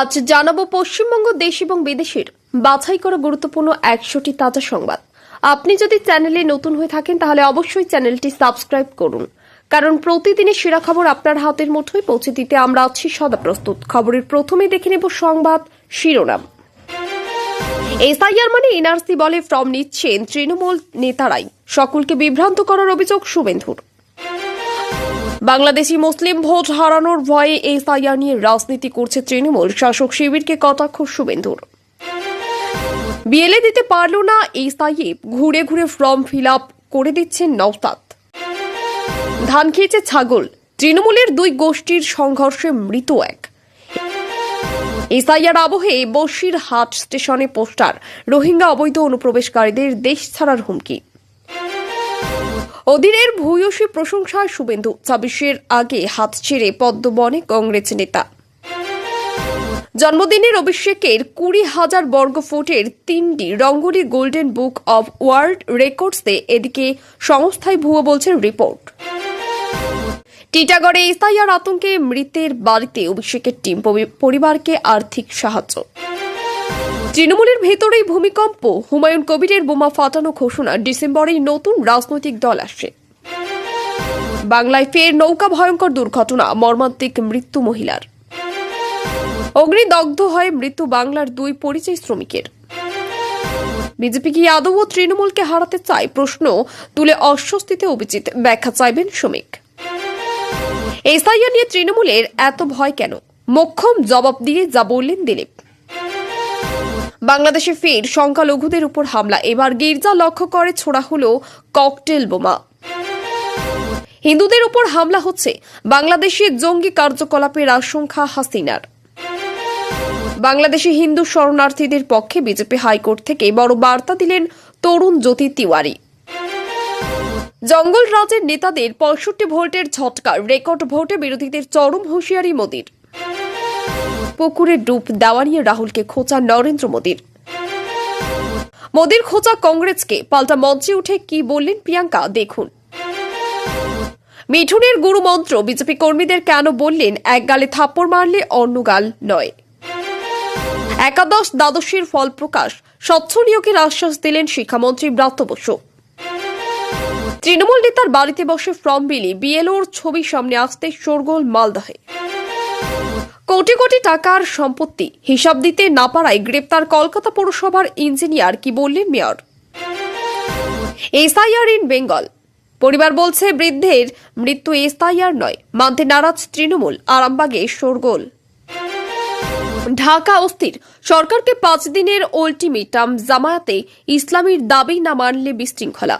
আজ জানাব পশ্চিমবঙ্গ দেশ এবং বিদেশের বাছাই করা গুরুত্বপূর্ণ একশোটি তাজা সংবাদ। আপনি যদি চ্যানেলে নতুন হয়ে থাকেন, তাহলে অবশ্যই চ্যানেলটি সাবস্ক্রাইব করুন। কারণ প্রতিদিনের সেরা খবর আপনার হাতের মুঠোয় পৌঁছে দিতে আমরা আছি সদা প্রস্তুত। খবরের প্রথমে দেখে নেব সংবাদ শিরোনাম। এসআইআর মানে এনআরসি বলে ফর্ম নিচ্ছেন তৃণমূল নেতারাই। সকলকে বিভ্রান্ত করার অভিযোগ শুভেন্দুর। বাংলাদেশি মুসলিম ভোট হারানোর ভয়ে এসআইআর নিয়ে রাজনীতি করছে তৃণমূল। শাসক শিবিরকে কটাক্ষ শুভেন্দুর। বিএলএ দিতে পারল না, এসআইএ ঘুরে ঘুরে ফর্ম ফিল আপ করে দিচ্ছেন নওতাত ধান খেয়েছে ছাগল, তৃণমূলের দুই গোষ্ঠীর সংঘর্ষে মৃত এক। এসআইআর আবহে বসির হাট স্টেশনে পোস্টার, রোহিঙ্গা অবৈধ অনুপ্রবেশকারীদের দেশ ছাড়ার হুমকি। অধীরের ভূয়সী প্রশংসায় শুভেন্দু, ছাব্বিশের আগে হাত ছেড়ে পদ্মবনে কংগ্রেস নেতা। জন্মদিনের অভিষেকের কুড়ি হাজার বর্গ ফুটের তিনটি rangoli golden book of world রেকর্ডসে এদিকে সংস্থায় ভুয়ো বলছে রিপোর্ট। টিটাগড়ে এসআইআর আতঙ্কে মৃতের বাড়িতে অভিষেকের টিম পরিবারকে আর্থিক সাহায্য। তৃণমূলের ভেতরেই ভূমিকম্প। হুমায়ুন কবিরের বোমা ফাটানো ঘোষণা ডিসেম্বরেই নতুন রাজনৈতিক দল আসে বাংলায় ফের নৌকা ভয়ঙ্কর দুর্ঘটনা, মর্মান্তিক মৃত্যু মহিলার। অগ্নিদগ্ধ হয়ে মৃত্যু বাংলার দুই পরিচয় শ্রমিকের। বিজেপি কি আদৌ ও তৃণমূলকে হারাতে চায়? প্রশ্ন তুলে অস্বস্তিতে অভিজিৎ। ব্যাখ্যা চাইবেন শ্রমিক। এসআইআর নিয়ে তৃণমূলের এত ভয় কেন? মোক্ষম জবাব দিয়ে যা বললেন দিলীপ। বাংলাদেশে ফের সংখ্যালঘুদের উপর হামলা। এবার গির্জা লক্ষ্য করে ছোড়া হলো ককটেল বোমা। হিন্দুদের উপর হামলা হচ্ছে বাংলাদেশে জঙ্গি কার্যকলাপের আশঙ্কা হাসিনার। বাংলাদেশি হিন্দু শরণার্থীদের পক্ষে বিজেপি হাইকোর্ট থেকে বড় বার্তা দিলেন তরুণ জ্যোতি তিওয়ারি। জঙ্গল রাজের নেতাদের পঁয়ষট্টি ভোল্টের ঝটকা, রেকর্ড ভোটে বিরোধীদের চরম হুঁশিয়ারি মোদির। পুকুরে ডুব দেওয়া নিয়ে রাহুলকে খোঁচা নরেন্দ্র মোদীর। মোদীর খোঁচা কংগ্রেসকে। পাল্টা মঞ্চে উঠে কি বললেন প্রিয়াঙ্কা? দেখুন। মিঠুনের গুরুমন্ত্র বিজেপি কর্মীদের কেন বললেন, এক গালে থাপ্পড় মারলে অন্য গাল নয়। একাদশ দ্বাদশের ফল প্রকাশ। স্বচ্ছ নিয়োগের আশ্বাস দিলেন শিক্ষামন্ত্রী ব্রাত্য বসু। তৃণমূল নেতার বাড়িতে বসে ফর্ম বিলি। বিএলওর ছবি সামনে আসতে শোরগোল মালদহে। কোটি কোটি টাকার সম্পত্তি হিসাব দিতে না পারায় গ্রেপ্তার কলকাতা পৌরসভার ইঞ্জিনিয়ার, কি বললেন মেয়র? SIR in Bengal. পরিবার বলছে, বৃদ্ধের মৃত্যু এসআইআর নয়, মানতে নারাজ তৃণমূল, আরামবাগে শোরগোল। ঢাকা অস্থির, সরকারকে পাঁচ দিনের অল্টিমেটাম জামায়াতে ইসলামীর দাবি না মানলে বিশৃঙ্খলা।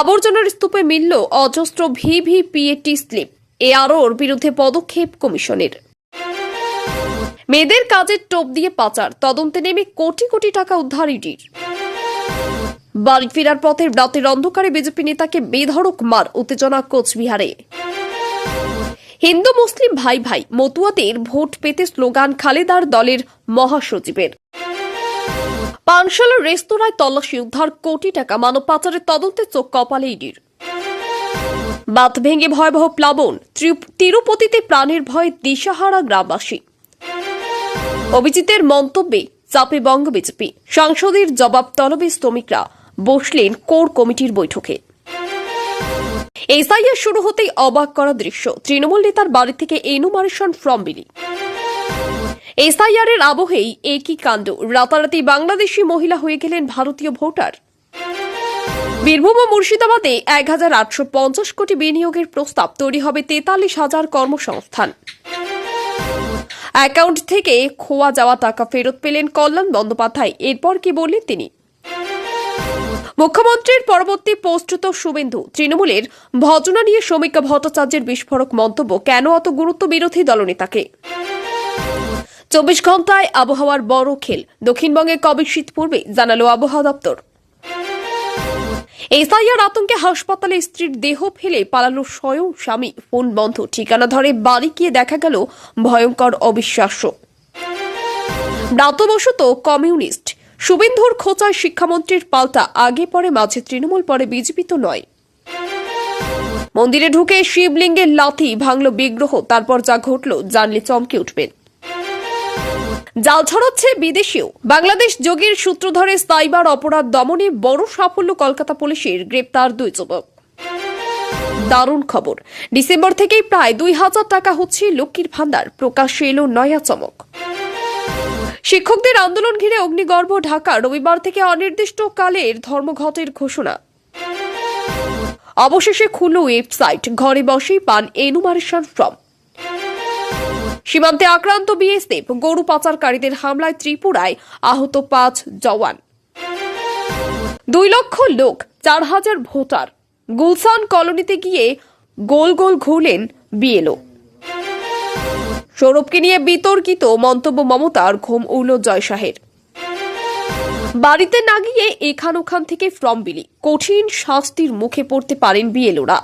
আবর্জনার স্তূপে মিলল অজস্র ভিভিপিএটি স্লিপ। এআরওর বিরুদ্ধে পদক্ষেপ কমিশনের। মেয়েদের কাজের টোপ দিয়ে পাচার, তদন্তে নেমে কোটি কোটি টাকা উদ্ধার ইডির। বাড়ি ফেরার পথে রাতের অন্ধকারে বিজেপি নেতাকে বেধড়ক মার উত্তেজনা কোচবিহারে। হিন্দু মুসলিম ভাই ভাই, মতুয়াদের ভোট পেতে স্লোগান খালেদার দলের মহাসচিবের। পানশালার রেস্তোরাঁয় তল্লাশি উদ্ধার কোটি টাকা মানব পাচারের তদন্তে চোখ কপালে ইডির। বাঁধ ভেঙে ভয়াবহ প্লাবন তিরুপতিতে প্রাণের ভয়ে দিশাহারা গ্রামবাসী। অভিজিতের মন্তব্যে চাপে বঙ্গ বিজেপি। সাংসদের জবাব তলবে শ্রমিকরা। বসলেন কোর কমিটির বৈঠকে। এসআইআর শুরু হতেই অবাক করা দৃশ্য। তৃণমূল নেতার বাড়ি থেকে এনুমারেশন ফর্ম বিলি। এসআইআর এর আবহেই একই কাণ্ড। রাতারাতি বাংলাদেশি মহিলা হয়ে গেলেন ভারতীয় ভোটার। বীরভূম ও মুর্শিদাবাদে এক হাজার আটশো পঞ্চাশ কোটি বিনিয়োগের প্রস্তাব তৈরি হবে তেতাল্লিশ হাজার কর্মসংস্থান। অ্যাকাউন্ট থেকে খোয়া যাওয়া টাকা ফেরত পেলেন কল্যাণ বন্দ্যোপাধ্যায়। এরপর কি বললেন তিনি? মুখ্যমন্ত্রীর পরবর্তী পোস্ট তো শুভেন্দু। তৃণমূলের ভজনা নিয়ে শ্রমিকা ভট্টাচার্যের বিস্ফোরক মন্তব্য, কেন অত গুরুত্ব বিরোধী দলনেতাকে? চব্বিশ ঘন্টায় আবহাওয়ার বড় খেল। দক্ষিণবঙ্গে কবে শীত পড়বে জানালো আবহাওয়া দপ্তর। এসআইআর আতঙ্কে হাসপাতালে স্ত্রীর দেহ ফেলে পালালো স্বয়ং স্বামী। ফোন বন্ধ। ঠিকানা ধরে বাড়ি গিয়ে দেখা গেল ভয়ঙ্কর অবিশ্বাস্য। ব্রাতবশত কমিউনিস্ট। শুভেন্দুর খোঁচায় শিক্ষামন্ত্রীর পাল্টা। আগে পরে মাঝে তৃণমূল, পরে বিজেপি তো নয়। মন্দিরে ঢুকে শিবলিঙ্গের লাথি ভাঙল বিগ্রহ। তারপর যা ঘটল জানলে চমকে উঠবেন। জাল ছড়াচ্ছে বিদেশেও। বাংলাদেশ যোগীর সূত্র ধরে সাইবার অপরাধ দমনে বড় সাফল্য কলকাতা পুলিশের গ্রেপ্তার দুই যুবক। দারুণ খবর। ডিসেম্বর থেকেই প্রায় দুই হাজার টাকা হচ্ছে লক্ষ্মীর ভান্ডার প্রকাশ্যে এলো নয়া চমক। শিক্ষকদের আন্দোলন ঘিরে অগ্নিগর্ভ ঢাকা। রবিবার থেকে অনির্দিষ্টকালের ধর্মঘটের ঘোষণা। অবশেষে খুলল ওয়েবসাইট। ঘরে বসেই পান এনুমারেশন ফর্ম। সীমান্তে আক্রান্ত বিএসএফ গরু পাচারকারীদের হামলায় ত্রিপুরায় আহত পাঁচ জওয়ান। দুই লক্ষ লোক, চার হাজার ভোটার। গুলসান কলোনিতে গিয়ে গোল গোল ঘুরলেন বিএলও। সৌরভকে নিয়ে বিতর্কিত মন্তব্য মমতার ঘুম উড়ল জয় শাহের বাড়িতে না গিয়ে এখান ওখান থেকে ফর্ম বিলি, কঠিন শাস্তির মুখে পড়তে পারেন বিএলওরা।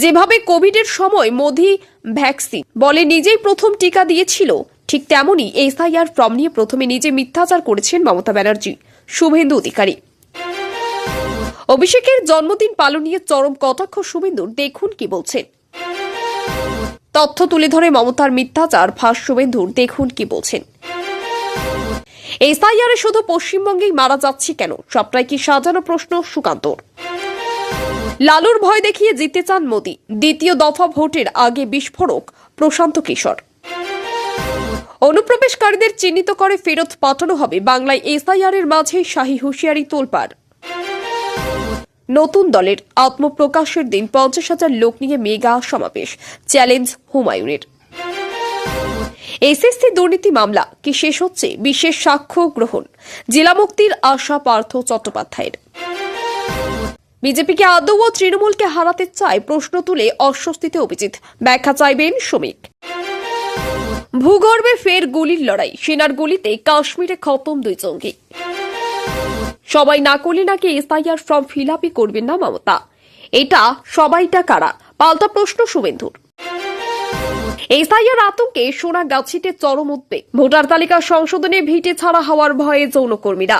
যেভাবে কোভিডের সময় মোদি ভ্যাকসিন। বলে নিজেই প্রথম টিকা দিয়েছিল। ঠিক তেমনই এসআইআর ফর্ম নিয়ে প্রথমে নিজে মিথ্যাচার করেছেন মমতা ব্যানার্জি, শুভেন্দু অধিকারী। অভিষেকের জন্মদিন পালন নিয়ে চরম কটাক্ষ শুভেন্দুর, দেখুন কি বলছেন। তথ্য তুলে ধরে মমতার মিথ্যাচার ফাঁস শুভেন্দুর, দেখুন কি বলছেন। এসআইআরে শুধু পশ্চিমবঙ্গেই মারা যাচ্ছে কেন? সবটাই কি সাজানো প্রশ্ন সুকান্তর। লালুর ভয় দেখিয়ে জিততে চান মোদী। দ্বিতীয় দফা ভোটের আগে বিস্ফোরক প্রশান্ত কিশোর। অনুপ্রবেশকারীদের চিহ্নিত করে ফেরত পাঠানো হবে বাংলায় এসআইআর এর মাঝে শাহী হুঁশিয়ারি তোলপাড়। নতুন দলের আত্মপ্রকাশের দিন পঞ্চাশ হাজার লোক নিয়ে মেগা সমাবেশ, চ্যালেঞ্জ হুমায়ুনের। এসএসসি দুর্নীতি মামলা, কি শেষ হচ্ছে? বিশেষ সাক্ষ্য গ্রহণ। জেলা মুক্তির আশা পার্থ চট্টোপাধ্যায়ের। বিজেপিকে আদৌ ও তৃণমূলকে হারাতে চায় প্রশ্ন তুলে অস্বস্তিতে অভিজিৎ। ব্যাখ্যা চাইবেন শ্রমিক। ভূগর্ভে ফের গুলির লড়াই, সেনার গুলিতে কাশ্মীরে খতম দুই জঙ্গি। সবাই না করলে নাকি এসআইআর ফর্ম ফিল আপই করবেন না মমতা। এটা সবাইটা কারা? পাল্টা প্রশ্ন শুভেন্দুর। এসআইআর আতঙ্কে সোনাগাছিতে চরম উদ্বেগ। ভোটার তালিকা সংশোধনে ভিটে ছাড়া হওয়ার ভয়ে যৌনকর্মীরা।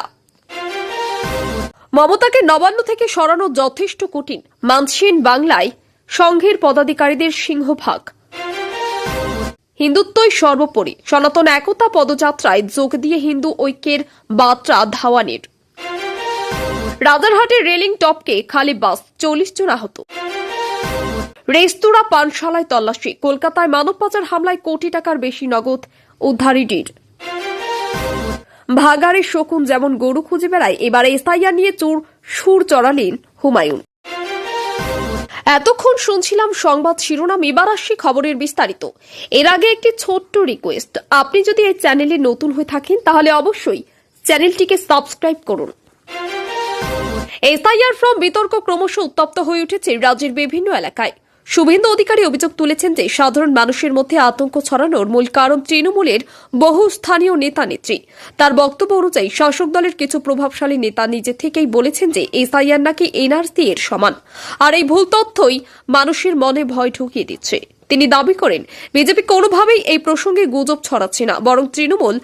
মমতাকে নবান্ন থেকে সরানো যথেষ্ট কঠিন। মানসিন বাংলায় সংঘের পদাধিকারীদের সিংহভাগ। হিন্দুত্বই সর্বোপরি। সনাতন একতা পদযাত্রায় যোগ দিয়ে হিন্দু ঐক্যের বার্তা ধাওয়ানের। রাজারহাটের রেলিং টপকে খালি বাস, চল্লিশ জন আহত। রেস্তোরাঁ পানশালায় তল্লাশি। কলকাতায় মানব পাচার হামলায় কোটি টাকার বেশি নগদ উদ্ধারি ডিড ভাগাড়ে শকুন যেমন গরু খুঁজে বেড়ায়, এবারে এসআইআর নিয়ে চোর সুর চড়ালেন হুমায়ুন। এতক্ষণ শুনছিলাম সংবাদ শিরোনাম, এবার আসছি খবরের বিস্তারিত। এর আগে একটি ছোট্ট রিকোয়েস্ট আপনি যদি এই চ্যানেলে নতুন হয়ে থাকেন, তাহলে অবশ্যই চ্যানেলটিকে সাবস্ক্রাইব করুন। এসআইআর ফর্ম বিতর্ক ক্রমশ উত্তপ্ত হয়ে উঠেছে রাজ্যের বিভিন্ন এলাকায়। শুভেন্দু অধিকারী অভিযোগ তুলেছেন যে সাধারণ মানুষের মধ্যে আতঙ্ক ছড়ানোর মূল কারণ তৃণমূলের বহু স্থানীয় নেতা নেত্রী। তার বক্তব্য অনুযায়ী শাসক দলের কিছু প্রভাবশালী নেতা নিজে থেকেই বলেছেন যে এসআইআর নাকি এনআরসি এর সমান। আর এই ভুল তথ্যই মানুষের মনে ভয় ঢুকিয়ে দিচ্ছে। তিনি দাবি করেন, বিজেপি কোনোভাবেই এই প্রসঙ্গে গুজব ছড়াচ্ছে না, বরং তৃণমূল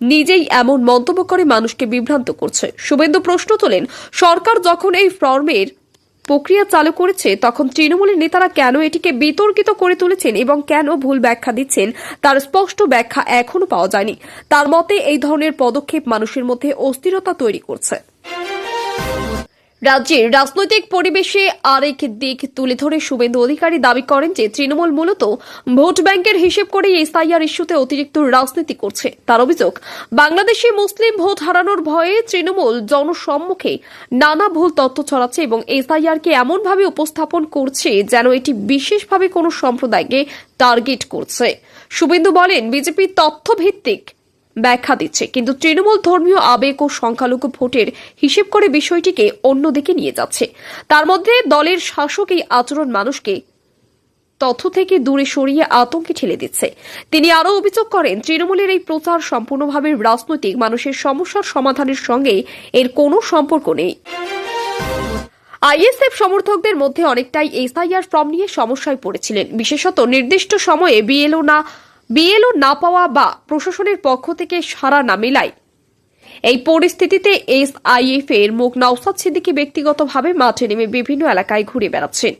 নিজেই এমন মন্তব্য করে মানুষকে বিভ্রান্ত করছে। শুভেন্দু প্রশ্ন তোলেন, সরকার যখন এই ফর্মের প্রক্রিয়া চালু করেছে, তখন তৃণমূলের নেতারা কেন এটিকে বিতর্কিত করে তুলেছেন এবং কেন ভুল ব্যাখ্যা দিচ্ছেন, তার স্পষ্ট ব্যাখ্যা এখনও পাওয়া যায়নি। তার মতে, এই ধরনের পদক্ষেপ মানুষের মধ্যে অস্থিরতা তৈরি করছে। রাজ্যের রাজনৈতিক পরিবেশে আরেক দিক তুলে ধরে শুভেন্দু অধিকারী দাবি করেন যে তৃণমূল মূলত ভোট ব্যাংকের হিসেব করে এসআইআর ইস্যুতে অতিরিক্ত রাজনীতি করছে। তার অভিযোগ, বাংলাদেশে মুসলিম ভোট হারানোর ভয়ে তৃণমূল জনসম্মুখে নানা ভুল তথ্য ছড়াচ্ছে এবং এসআইআরকে এমনভাবে উপস্থাপন করছে যেন এটি বিশেষভাবে কোনো সম্প্রদায়কে টার্গেট করছে। শুভেন্দু বলেন বিজেপি তথ্যভিত্তিক ব্যাখ্যা দিচ্ছে। কিন্তু তৃণমূল ধর্মীয় আবেগ ও সংখ্যালঘু ভোটের হিসেব করে বিষয়টিকে অন্যদিকে নিয়ে যাচ্ছে। তার মধ্যে দলের শাসক এই আচরণ মানুষকে তথ্য থেকে দূরে সরিয়ে আতঙ্কে ঠেলে দিচ্ছে। তিনি আরও অভিযোগ করেন, তৃণমূলের এই প্রচার সম্পূর্ণভাবে রাজনৈতিক, মানুষের সমস্যার সমাধানের সঙ্গে এর কোনো সম্পর্ক নেই। আইএসএফ সমর্থকদের মধ্যে অনেকটাই এসআইআর ফর্ম নিয়ে সমস্যায় পড়েছিলেন। বিশেষত নির্দিষ্ট সময়ে বিএলও না বিএলও না পাওয়া বা প্রশাসনের পক্ষ থেকে সাড়া না মেলায়। এই পরিস্থিতিতে এসআইএফ এর মুখ নওসাদ সিদ্দিকী ব্যক্তিগতভাবে মাঠে নেমে বিভিন্ন এলাকায় ঘুরে বেড়াচ্ছেন।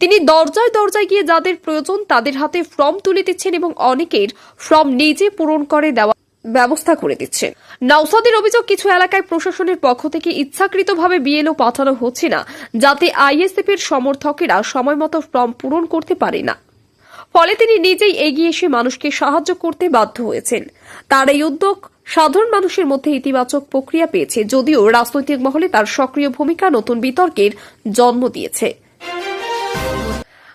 তিনি দরজায় দরজায় গিয়ে যাদের প্রয়োজন তাদের হাতে ফর্ম তুলে দিচ্ছেন এবং অনেকের ফর্ম নিজে পূরণ করে দেওয়া ব্যবস্থা করে দিচ্ছে নওসাদের অভিযোগ, কিছু এলাকায় প্রশাসনের পক্ষ থেকে ইচ্ছাকৃতভাবে বিএলও পাঠানো হচ্ছে না, যাতে আইএসএফ এর সমর্থকেরা সময়মতো ফর্ম পূরণ করতে পারে না। ফলে তিনি নিজেই এগিয়ে এসে মানুষকে সাহায্য করতে বাধ্য হয়েছেন। তার এই উদ্যোগ সাধারণ মানুষের মধ্যে ইতিবাচক প্রক্রিয়া পেয়েছে, যদিও রাজনৈতিক মহলে তার সক্রিয় ভূমিকা নতুন বিতর্কের জন্ম দিয়েছে।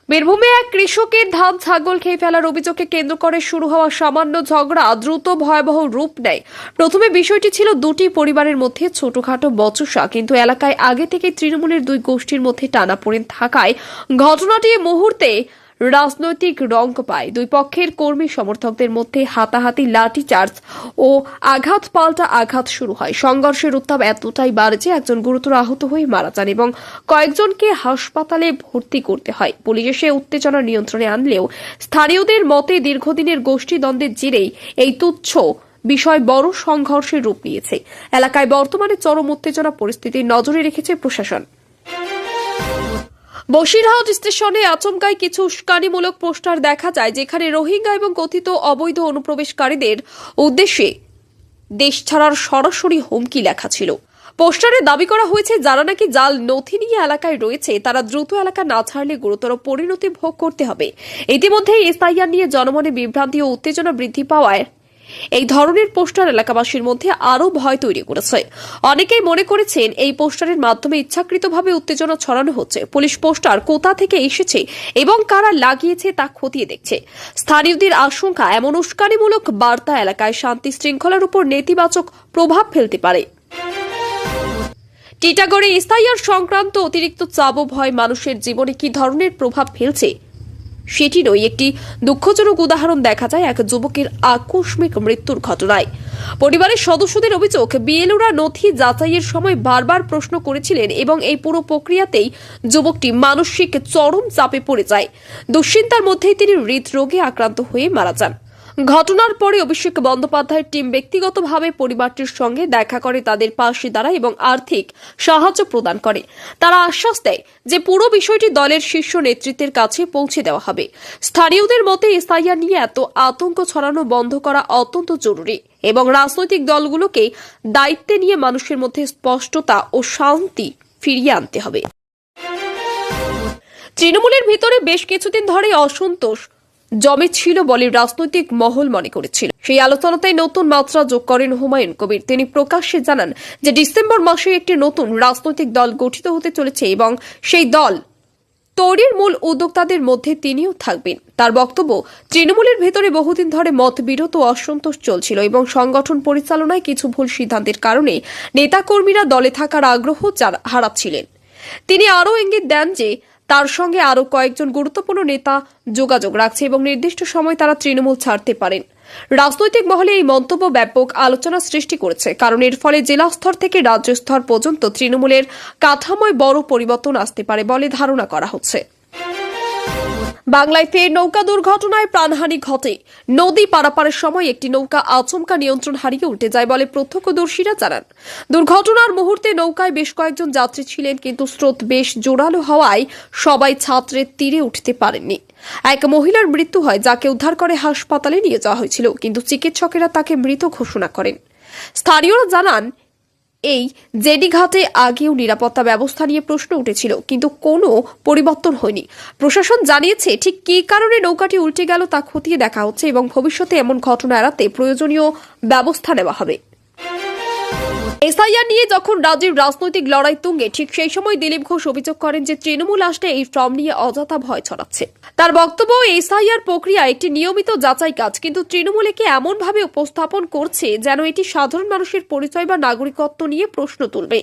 বীরভূমে এক কৃষকের ধান ছাগল খেয়ে ফেলার অভিযোগকে কেন্দ্র করে শুরু হওয়া সামান্য ঝগড়া দ্রুত ভয়াবহ রূপ নেয়। প্রথমে বিষয়টি ছিল দুটি পরিবারের মধ্যে ছোটখাটো বচসা, কিন্তু এলাকায় আগে থেকে তৃণমূলের দুই গোষ্ঠীর মধ্যে টানাপোড়েন থাকায় ঘটনাটি মুহূর্তে রাজনৈতিক রং পায়। দুই পক্ষের কর্মী সমর্থকদের মধ্যে হাতাহাতি লাঠি চার্জ ও আঘাত, পাল্টা আঘাত শুরু হয়। সংঘর্ষের উত্তাপ এতটাই বাড়ে যে একজন গুরুতর আহত হয়ে মারা যান এবং কয়েকজনকে হাসপাতালে ভর্তি করতে হয়। পুলিশ এসে উত্তেজনা নিয়ন্ত্রণে আনলেও স্থানীয়দের মতে দীর্ঘদিনের গোষ্ঠী দ্বন্দ্বের জেরেই এই তুচ্ছ বিষয় বড় সংঘর্ষের রূপ নিয়েছে। এলাকায় বর্তমানে চরম উত্তেজনা পরিস্থিতি নজরে রেখেছে প্রশাসন। বসিরহাট স্টেশনে আচমকায় কিছু উস্কানিমূলক পোস্টার দেখা যায়, যেখানে রোহিঙ্গা এবং কথিত অবৈধ অনুপ্রবেশকারীদের উদ্দেশ্যে দেশ ছাড়ার সরাসরি হুমকি লেখা ছিল। পোস্টারে দাবি করা হয়েছে, যারা নাকি জাল নথি নিয়ে এলাকায় রয়েছে, তারা দ্রুত এলাকা না ছাড়লে গুরুতর পরিণতি ভোগ করতে হবে। ইতিমধ্যে এসআইআর নিয়ে জনমনে বিভ্রান্তি ও উত্তেজনা বৃদ্ধি পাওয়ায় এই ধরনের পোস্টার এলাকাবাসীর মধ্যে আরও ভয় তৈরি করেছে। অনেকেই মনে করেছেন এই পোস্টারের মাধ্যমে ইচ্ছাকৃতভাবে উত্তেজনা ছড়ানো হচ্ছে। পুলিশ পোস্টার কোথা থেকে এসেছে এবং কারা লাগিয়েছে তা খতিয়ে দেখছে। স্থানীয়দের আশঙ্কা এমন উস্কানিমূলক বার্তা এলাকায় শান্তি শৃঙ্খলার উপর নেতিবাচক প্রভাব ফেলতে পারে। টিটাগড়ে এসআইআর সংক্রান্ত অতিরিক্ত চাপ ও ভয় মানুষের জীবনে কি ধরনের প্রভাব ফেলছে সেটিরই একটি দুঃখজনক উদাহরণ দেখা যায় এক যুবকের আকস্মিক মৃত্যুর ঘটনায়। পরিবারের সদস্যদের অভিযোগ, বিএলওরা নথি যাচাইয়ের সময় বারবার প্রশ্ন করেছিলেন এবং এই পুরো প্রক্রিয়াতেই যুবকটি মানসিক চরম চাপে পড়ে যায়। দুশ্চিন্তার মধ্যেই তিনি হৃদরোগে আক্রান্ত হয়ে মারা যান। ঘটনার পরে অভিষেক বন্দ্যোপাধ্যায়ের টিম ব্যক্তিগতভাবে পরিবারটির সঙ্গে দেখা করে তাদের পাশে দাঁড়ায় এবং আর্থিক সাহায্য প্রদান করে। তারা আশ্বাস দেয় যে পুরো বিষয়টি দলের শীর্ষ নেতৃত্বের কাছে পৌঁছে দেওয়া হবে। স্থানীয়দের মতে এসআইআর নিয়ে এত আতঙ্ক ছড়ানো বন্ধ করা অত্যন্ত জরুরি এবং রাজনৈতিক দলগুলোকে দায়িত্বে নিয়ে মানুষের মধ্যে স্পষ্টতা ও শান্তি ফিরিয়ে আনতে হবে। তৃণমূলের ভিতরে বেশ কিছুদিন ধরে অসন্তোষ জমে ছিল বলে রাজনৈতিক মহল মনে করেছিল। সেই আলোচনাতে নতুন মাত্রা যোগ করেন হুমায়ুন কবির। তিনি প্রকাশ্যে জানান যে, ডিসেম্বর মাসে একটি নতুন রাজনৈতিক দল গঠিত হতে চলেছে এবং সেই দল তৈরির মূল উদ্যোক্তাদের মধ্যে তিনিও থাকবেন। তার বক্তব্য, তৃণমূলের ভেতরে বহুদিন ধরে মতবিরোধ ও অসন্তোষ চলছিল এবং সংগঠন পরিচালনায় কিছু ভুল সিদ্ধান্তের কারণে নেতাকর্মীরা দলে থাকার আগ্রহ হারাচ্ছিলেন। তিনি আরও ইঙ্গিত দেন যে তার সঙ্গে আরও কয়েকজন গুরুত্বপূর্ণ নেতা যোগাযোগ রাখছে এবং নির্দিষ্ট সময় তারা তৃণমূল ছাড়তে পারেন। রাজনৈতিক মহলে এই মন্তব্য ব্যাপক আলোচনা সৃষ্টি করেছে, কারণ এর ফলে জেলা স্তর থেকে রাজ্য স্তর পর্যন্ত তৃণমূলের কাঠাময় বড় পরিবর্তন আসতে পারে বলে ধারণা করা হচ্ছে। বাংলায় ফের নৌকা দুর্ঘটনায় প্রাণহানি ঘটে। নদী পারাপারের সময় একটি নৌকা আচমকা নিয়ন্ত্রণ হারিয়ে উল্টে যায় বলে প্রত্যক্ষদর্শীরা জানান। দুর্ঘটনার মুহূর্তে নৌকায় বেশ কয়েকজন যাত্রী ছিলেন, কিন্তু স্রোত বেশ জোরালো হওয়ায় সবাই ছাত্রের তীরে উঠতে পারেননি। এক মহিলার মৃত্যু হয়, যাকে উদ্ধার করে হাসপাতালে নিয়ে যাওয়া হয়েছিল, কিন্তু চিকিৎসকেরা তাকে মৃত ঘোষণা করেন। স্থানীয়রা জানান এই জেডি ঘাটে আগেও নিরাপত্তা ব্যবস্থা নিয়ে প্রশ্ন উঠেছিল, কিন্তু কোনো পরিবর্তন হয়নি। প্রশাসন জানিয়েছে, ঠিক কি কারণে নৌকাটি উল্টে গেল তা খতিয়ে দেখা হচ্ছে এবং ভবিষ্যতে এমন ঘটনা এড়াতে প্রয়োজনীয় ব্যবস্থা নেওয়া হবে। এসআইআর নিয়ে যখন রাজ্যের রাজনৈতিক লড়াই তুঙ্গে, ঠিক সেই সময় দিলীপ ঘোষ অভিযোগ করেন যে তৃণমূল আসলে এই ফর্ম নিয়ে অযথা ভয় ছড়াচ্ছে। তার বক্তব্য, এসআইআর প্রক্রিয়া একটি নিয়মিত যাচাই কাজ, কিন্তু তৃণমূল একে এমনভাবে উপস্থাপন করছে যেন এটি সাধারণ মানুষের পরিচয় বা নাগরিকত্ব নিয়ে প্রশ্ন তুলবে।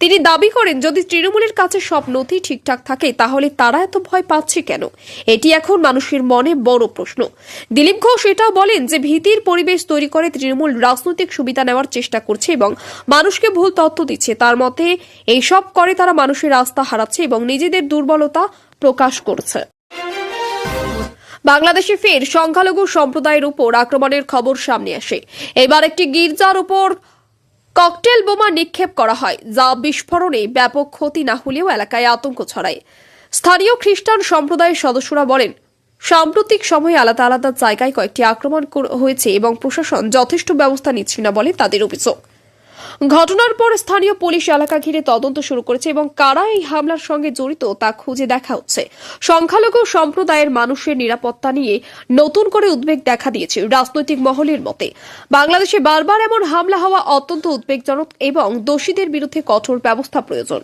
তিনি দাবি করেন, যদি তৃণমূলের কাছে সব নথি ঠিকঠাক থাকে, তাহলে তারা এত ভয় পাচ্ছে কেন? এটি এখন মানুষের মনে বড় প্রশ্ন। দিলীপ ঘোষ এটাও বলেন যে, ভীতির পরিবেশ তৈরি করে তৃণমূল রাজনৈতিক সুবিধা নেওয়ার চেষ্টা করছে এবং মানুষকে ভুল তথ্য দিচ্ছে। তার মতে, এইসব করে তারা মানুষের রাস্তা হারাচ্ছে এবং নিজেদের দুর্বলতা প্রকাশ করছে। বাংলাদেশে ফের সংখ্যালঘু সম্প্রদায়ের উপর আক্রমণের খবর সামনে আসে। এবার একটি গির্জার উপর ককটেল বোমা নিক্ষেপ করা হয়, যা বিস্ফোরণে ব্যাপক ক্ষতি না হলেও এলাকায় আতঙ্ক ছড়ায়। স্থানীয় খ্রিস্টান সম্প্রদায়ের সদস্যরা বলেন, সাম্প্রতিক সময়ে আলাদা আলাদা জায়গায় কয়েকটি আক্রমণ হয়েছে এবং প্রশাসন যথেষ্ট ব্যবস্থা নিচ্ছে না বলে তাদের অভিযোগ। ঘটনার পর স্থানীয় পুলিশ এলাকা ঘিরে তদন্ত শুরু করেছে এবং কারা এই হামলার সঙ্গে জড়িত তা খুঁজে দেখা হচ্ছে। সংখ্যালঘু সম্প্রদায়ের মানুষের নিরাপত্তা নিয়ে নতুন করে উদ্বেগ দেখা দিয়েছে রাজনৈতিক মহলের মতে। বাংলাদেশে বারবার এমন হামলা হওয়া অত্যন্ত উদ্বেগজনক এবং দোষীদের বিরুদ্ধে কঠোর ব্যবস্থা প্রয়োজন।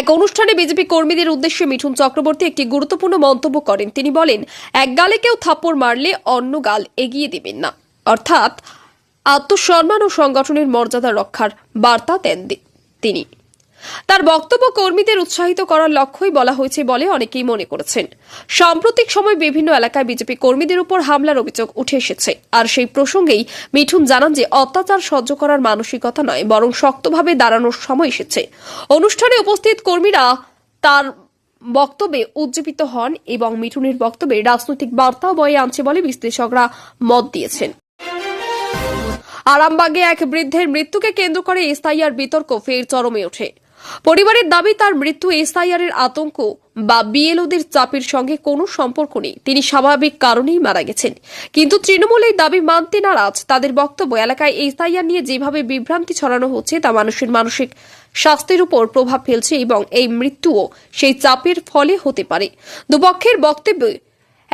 এক অনুষ্ঠানে বিজেপি কর্মীদের উদ্দেশ্যে মিঠুন চক্রবর্তী একটি গুরুত্বপূর্ণ মন্তব্য করেন। তিনি বলেন এক গালে কেউ থাপ্পড় মারলে অন্য গাল এগিয়ে দেবেন না। অর্থাৎ আত্মসম্মান ও সংগঠনের মর্যাদা রক্ষার বার্তা দেন তিনি। তার বক্তব্য কর্মীদের উৎসাহিত করার লক্ষ্যই বলা হয়েছে বলে অনেকেই মনে করেছেন। সাম্প্রতিক সময় বিভিন্ন এলাকায় বিজেপি কর্মীদের উপর হামলার অভিযোগ উঠে এসেছে। আর সেই প্রসঙ্গেই মিঠুন জানান যে, অত্যাচার সহ্য করার মানসিকতা নয়, বরং শক্তভাবে দাঁড়ানোর সময় এসেছে। অনুষ্ঠানে উপস্থিত কর্মীরা তার বক্তব্যে উজ্জীবিত হন এবং মিঠুনের বক্তব্যে রাজনৈতিক বার্তাও বয়ে আনছে বলে বিশ্লেষকরা মত দিয়েছেন। আরামবাগে এক বৃদ্ধের মৃত্যুকে কেন্দ্র করে এসআইআর বিতর্ক ফের চরমে ওঠে। পরিবারের দাবি, তার মৃত্যু এসআইআর এর আতঙ্ক বা বিএলওদের চাপের সঙ্গে কোনো সম্পর্ক নেই। তিনি স্বাভাবিক কারণেই মারা গেছেন। কিন্তু তৃণমূল এই দাবি মানতে নারাজ। তাদের বক্তব্য, এলাকায় এসআইআর নিয়ে যেভাবে বিভ্রান্তি ছড়ানো হচ্ছে, তা মানুষের মানসিক স্বাস্থ্যের উপর প্রভাব ফেলছে এবং এই মৃত্যুও সেই চাপের ফলে হতে পারে। দুপক্ষের বক্তব্যে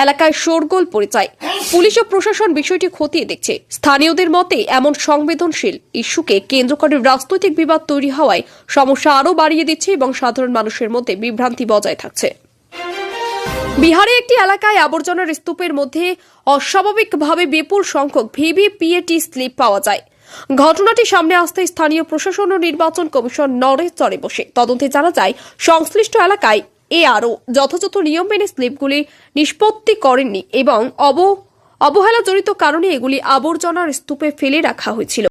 এলাকায় শোরগোল পরিচয়। পুলিশ ও প্রশাসন বিষয়টি খতিয়ে দেখছে। স্থানীয়দের মতে, এমন সংবেদনশীল ইস্যুকে কেন্দ্র করে রাজনৈতিক বিবাদ তৈরি হওয়ায় সমস্যা আরও বাড়িয়ে দিচ্ছে এবং সাধারণ মানুষের মধ্যে বিভ্রান্তি বজায় থাকছে। বিহারে একটি এলাকায় আবর্জনার স্তূপের মধ্যে অস্বাভাবিকভাবে বিপুল সংখ্যক ভিভিপিএটি স্লিপ পাওয়া যায়। ঘটনাটি সামনে আসতে স্থানীয় প্রশাসন ও নির্বাচন কমিশন নড়ে চড়ে বসে। তদন্তে জানা যায়, সংশ্লিষ্ট এলাকায় এ আরও যথাযথ নিয়ম মেনে স্লিপগুলি নিষ্পত্তি করেননি এবং অব, অবহেলাজনিত কারণে এগুলি আবর্জনার স্তূপে ফেলে রাখা হয়েছিল।